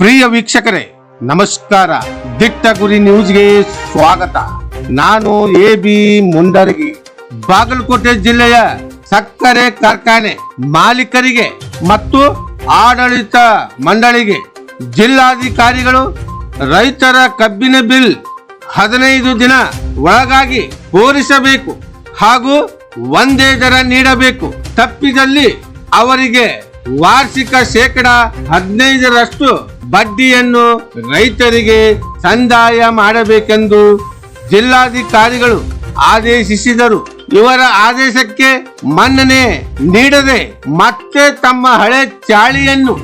ಪ್ರಿಯ ವೀಕ್ಷಕರೇ, ನಮಸ್ಕಾರ. ದಿಟ್ಟ ಗುರಿ ನ್ಯೂಸ್ಗೆ ಸ್ವಾಗತ. ನಾನು ಎ ಬಿ ಮುಂಡರಗಿ. ಬಾಗಲಕೋಟೆ ಜಿಲ್ಲೆಯ ಸಕ್ಕರೆ ಕಾರ್ಖಾನೆ ಮಾಲೀಕರಿಗೆ ಮತ್ತು ಆಡಳಿತ ಮಂಡಳಿಗೆ ಜಿಲ್ಲಾಧಿಕಾರಿಗಳು ರೈತರ ಕಬ್ಬಿನ ಬಿಲ್ ಹದಿನೈದು ದಿನ ಒಳಗಾಗಿ ಪೂರಿಸಬೇಕು ಹಾಗೂ ಒಂದೇ ದರ ನೀಡಬೇಕು. ತಪ್ಪಿದಲ್ಲಿ ಅವರಿಗೆ ವಾರ್ಷಿಕ ಶೇಕಡ ಹದಿನೈದರಷ್ಟು ಬಡ್ಡಿಯನ್ನು ರೈತರಿಗೆ ಸಂದಾಯ ಮಾಡಬೇಕೆಂದು ಜಿಲ್ಲಾಧಿಕಾರಿಗಳು ಆದೇಶಿಸಿದರು. ಇವರ ಆದೇಶಕ್ಕೆ ಮನ್ನಣೆ ನೀಡದೆ ಮತ್ತೆ ತಮ್ಮ ಹಳೆ ಚಾಳಿಯನ್ನು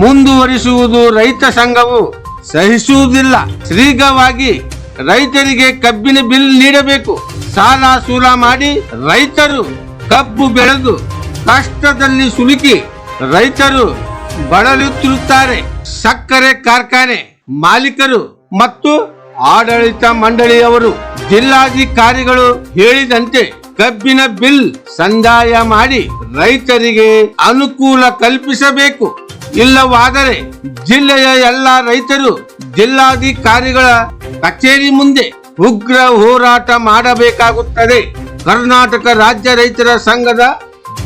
ಮುಂದುವರಿಸುವುದು ರೈತ ಸಂಘವು ಸಹಿಸುವುದಿಲ್ಲ. ಶೀಘ್ರವಾಗಿ ರೈತರಿಗೆ ಕಬ್ಬಿನ ಬಿಲ್ ನೀಡಬೇಕು. ಸಾಲ ಸೂಲ ಮಾಡಿ ರೈತರು ಕಬ್ಬು ಬೆಳೆದು ಕಷ್ಟದಲ್ಲಿ ಸುಲುಕಿ ರೈತರು ಬಳಲುತ್ತಿರುತ್ತಾರೆ. ಸಕ್ಕರೆ ಕಾರ್ಖಾನೆ ಮಾಲೀಕರು ಮತ್ತು ಆಡಳಿತ ಮಂಡಳಿಯವರು ಜಿಲ್ಲಾಧಿಕಾರಿಗಳು ಹೇಳಿದಂತೆ ಕಬ್ಬಿನ ಬಿಲ್ ಸಂದಾಯ ಮಾಡಿ ರೈತರಿಗೆ ಅನುಕೂಲ ಕಲ್ಪಿಸಬೇಕು. ಇಲ್ಲವಾದರೆ ಜಿಲ್ಲೆಯ ಎಲ್ಲ ರೈತರು ಜಿಲ್ಲಾಧಿಕಾರಿಗಳ ಕಚೇರಿ ಮುಂದೆ ಉಗ್ರ ಹೋರಾಟ ಮಾಡಬೇಕಾಗುತ್ತದೆ. ಕರ್ನಾಟಕ ರಾಜ್ಯ ರೈತರ ಸಂಘದ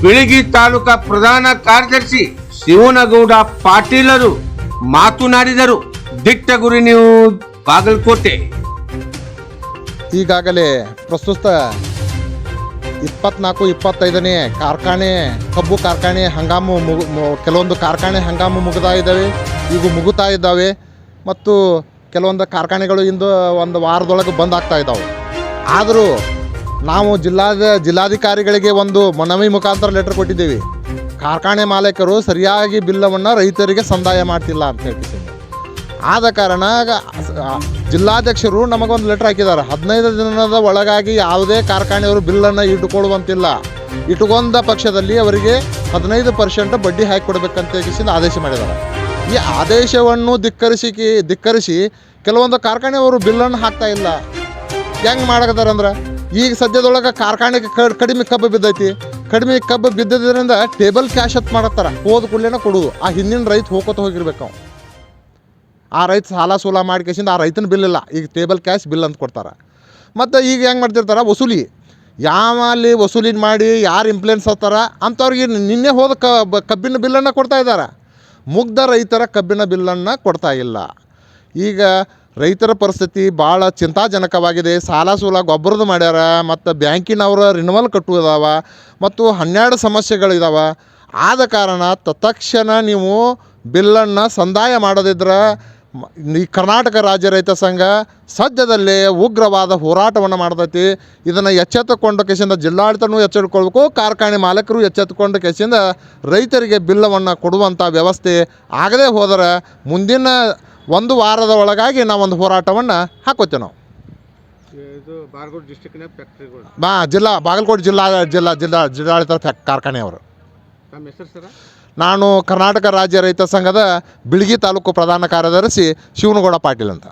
ಬಿಳಿಗಿ ತಾಲೂಕಾ ಪ್ರಧಾನ ಕಾರ್ಯದರ್ಶಿ ಶಿವನಗೌಡ ಪಾಟೀಲರು ಮಾತನಾಡಿದರು. ದಿಟ್ಟ ಗುರಿ ನೀವು ಬಾಗಲಕೋಟೆ. ಈಗಾಗಲೇ ಪ್ರಸ್ತುತ ಇಪ್ಪತ್ನಾಲ್ಕು, ಇಪ್ಪತ್ತೈದನೇ ಕಾರ್ಖಾನೆ, ಕಬ್ಬು ಕಾರ್ಖಾನೆ, ಹಂಗಾಮು ಮುಗು ಕೆಲವೊಂದು ಕಾರ್ಖಾನೆ ಹಂಗಾಮು ಮುಗ್ತಾ ಇದ್ದಾವೆ, ಈಗ ಮುಗುತ್ತಾ ಇದ್ದಾವೆ, ಮತ್ತು ಕೆಲವೊಂದು ಕಾರ್ಖಾನೆಗಳು ಇಂದು ಒಂದು ವಾರದೊಳಗೆ ಬಂದ್ ಆಗ್ತಾ ಇದ್ದಾವೆ. ಆದರೂ ನಾವು ಜಿಲ್ಲಾದ ಜಿಲ್ಲಾಧಿಕಾರಿಗಳಿಗೆ ಒಂದು ಮನವಿ ಮುಖಾಂತರ ಲೆಟರ್ ಕೊಟ್ಟಿದ್ದೀವಿ. ಕಾರ್ಖಾನೆ ಮಾಲೀಕರು ಸರಿಯಾಗಿ ಬಿಲ್ಲವನ್ನು ರೈತರಿಗೆ ಸಂದಾಯ ಮಾಡ್ತಿಲ್ಲ ಅಂತ ಹೇಳ್ತಿದ್ದೀನಿ. ಆದ ಕಾರಣ ಜಿಲ್ಲಾಧ್ಯಕ್ಷರು ನಮಗೊಂದು ಲೆಟ್ರ್ ಹಾಕಿದ್ದಾರೆ. ಹದಿನೈದು ದಿನದ ಒಳಗಾಗಿ ಯಾವುದೇ ಕಾರ್ಖಾನೆಯವರು ಬಿಲ್ಲನ್ನು ಇಟ್ಟುಕೊಳ್ಳುವಂತಿಲ್ಲ. ಇಟ್ಟುಕೊಂಡ ಪಕ್ಷದಲ್ಲಿ ಅವರಿಗೆ ಹದಿನೈದು ಪರ್ಸೆಂಟ್ ಬಡ್ಡಿ ಹಾಕಿ ಕೊಡಬೇಕಂತ ಆದೇಶ ಮಾಡಿದ್ದಾರೆ. ಈ ಆದೇಶವನ್ನು ಧಿಕ್ಕರಿಸಿ ಧಿಕ್ಕರಿಸಿ ಕೆಲವೊಂದು ಕಾರ್ಖಾನೆಯವರು ಬಿಲ್ಲನ್ನು ಹಾಕ್ತಾ ಇಲ್ಲ. ಹೆಂಗೆ ಮಾಡಕತ್ತಾರಂದ್ರೆ? ಈಗ ಸದ್ಯದೊಳಗೆ ಕಾರ್ಖಾನೆಗೆ ಕಡಿಮೆ ಕಬ್ಬು ಬಿದ್ದೈತಿ. ಕಡಿಮೆ ಕಬ್ಬು ಬಿದ್ದಿದ್ದರಿಂದ ಟೇಬಲ್ ಕ್ಯಾಶ್ ಅತ್ ಮಾಡತ್ತಾರ. ಹೋದ ಕೂಡಲೇನ ಕೊಡುದು. ಆ ಹಿಂದಿನ ರೈತ ಹೋಗೋತ ಹೋಗಿರ್ಬೇಕು ಅವ್ನು ಆ ರೈತ ಸಾಲ ಸೂಲ ಮಾಡ್ಕೇಸಿಂದ ಆ ರೈತನ ಬಿಲ್ ಇಲ್ಲ. ಈಗ ಟೇಬಲ್ ಕ್ಯಾಶ್ ಬಿಲ್ ಅಂತ ಕೊಡ್ತಾರೆ. ಮತ್ತು ಈಗ ಹೆಂಗೆ ಮಾಡ್ತಿರ್ತಾರೆ? ವಸೂಲಿ. ಯಾವ ಅಲ್ಲಿ ವಸೂಲಿ ಮಾಡಿ ಯಾರು ಇಂಪ್ಲೆನ್ಸ್ ಆಗ್ತಾರ ಅಂಥವ್ರಿಗೆ ನಿನ್ನೆ ಹೋದ ಕಬ್ಬಿನ ಬಿಲ್ಲನ್ನು ಕೊಡ್ತಾ ಇದ್ದಾರೆ ಮುಗ್ಧ ರೈತರ ಕಬ್ಬಿನ ಬಿಲ್ಲನ್ನು ಕೊಡ್ತಾ ಇಲ್ಲ. ಈಗ ರೈತರ ಪರಿಸ್ಥಿತಿ ಭಾಳ ಚಿಂತಾಜನಕವಾಗಿದೆ. ಸಾಲ ಸೂಲ ಗೊಬ್ಬರದ ಮಾಡ್ಯಾರ, ಮತ್ತು ಬ್ಯಾಂಕಿನವರ ರಿನ್ವಲ್ ಕಟ್ಟುವುದಾವ ಮತ್ತು ಹನ್ನೆರಡು ಸಮಸ್ಯೆಗಳಿದಾವೆ. ಆದ ಕಾರಣ ತತ್ಕ್ಷಣ ನೀವು ಬಿಲ್ಲನ್ನು ಸಂದಾಯ ಮಾಡದಿದ್ರೆ ಈ ಕರ್ನಾಟಕ ರಾಜ್ಯ ರೈತ ಸಂಘ ಸದ್ಯದಲ್ಲೇ ಉಗ್ರವಾದ ಹೋರಾಟವನ್ನು ಮಾಡ್ತೈತಿ. ಇದನ್ನು ಎಚ್ಚೆತ್ತುಕೊಂಡ ಕೇಸಿಂದ ಜಿಲ್ಲಾಡಳಿತನೂ ಎಚ್ಚೆತ್ತುಕೊಳ್ಬೇಕು, ಕಾರ್ಖಾನೆ ಮಾಲಕರು ಎಚ್ಚೆತ್ತುಕೊಂಡ ಕೇಸಿಂದ ರೈತರಿಗೆ ಬಿಲ್ಲವನ್ನು ಕೊಡುವಂಥ ವ್ಯವಸ್ಥೆ ಆಗದೇ ಹೋದರೆ ಮುಂದಿನ ಒಂದು ವಾರದ ಒಳಗಾಗಿ ನಾವೊಂದು ಹೋರಾಟವನ್ನು ಹಾಕೋತೇವೆ ನಾವು. ಇದು ಬಾರ್ಗೋಡ್ ಡಿಸ್ಟಿಕ್ನ ಫ್ಯಾಕ್ಟ್ರಿಗಳು ಬಾ ಜಿಲ್ಲಾ ಬಾಗಲಕೋಟೆ ಜಿಲ್ಲಾ ಜಿಲ್ಲಾ ಜಿಲ್ಲಾ ಜಿಲ್ಲಾಡಳಿತ ಫ್ಯಾಕ್ ಕಾರ್ಖಾನೆಯವರು ನಮ್ಮ ಹೆಸರು ಸರ? ನಾನು ಕರ್ನಾಟಕ ರಾಜ್ಯ ರೈತ ಸಂಘದ ಬಿಳ್ಗಿ ತಾಲೂಕು ಪ್ರಧಾನ ಕಾರ್ಯದರ್ಶಿ ಶಿವನಗೌಡ ಪಾಟೀಲ್ ಅಂತ.